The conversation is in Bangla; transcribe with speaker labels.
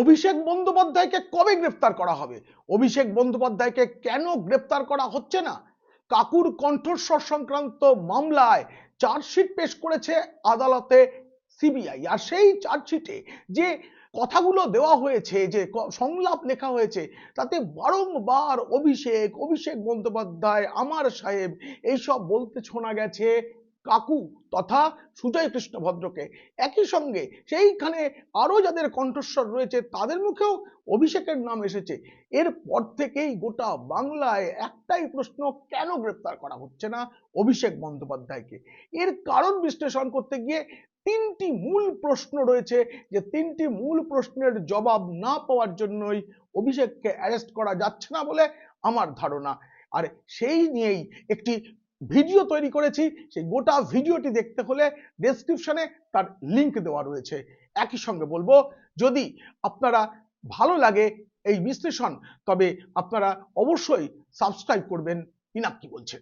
Speaker 1: অভিষেক বন্দ্যোপাধ্যায়কে কবে গ্রেফতার করা হবে? অভিষেক বন্দ্যোপাধ্যায়কে কেন গ্রেফতার করা হচ্ছে না? কাকুর কণ্ঠস্বর সংক্রান্ত মামলায় চার্জশিট পেশ করেছে আদালতে সিবিআই। আর সেই চার্জশিটে যে কথাগুলো দেওয়া হয়েছে, যে সংলাপ লেখা হয়েছে, তাতে বারংবার অভিষেক অভিষেক বন্দ্যোপাধ্যায়, আমার সাহেব, এইসব বলতে শোনা গেছে। কাকু তথা সুজয় কৃষ্ণ ভদ্রকে একই সঙ্গে সেইখানে আরও যাদের কণ্ঠস্বর রয়েছে তাদের মুখেও অভিষেকের নাম এসেছে। এরপর থেকেই গোটা বাংলায় একটাই প্রশ্ন, কেন গ্রেপ্তার করা হচ্ছে না অভিষেক বন্দ্যোপাধ্যায়কে? এর কারণ বিশ্লেষণ করতে গিয়ে তিনটি মূল প্রশ্ন রয়েছে যে তিনটি মূল প্রশ্নের জবাব না পাওয়ার জন্যই অভিষেককে অ্যারেস্ট করা যাচ্ছে না বলে আমার ধারণা। আর সেই নিয়েই একটি ভিডিও তৈরি করেছি, সেই গোটা ভিডিওটি দেখতে হলে ডেসক্রিপশনে তার লিংক দেওয়া রয়েছে। একই সঙ্গে বলব, যদি আপনারা ভালো লাগে এই বিশ্লেষণ, তবে আপনারা অবশ্যই সাবস্ক্রাইব করবেন। ইনাক্কি বলছে।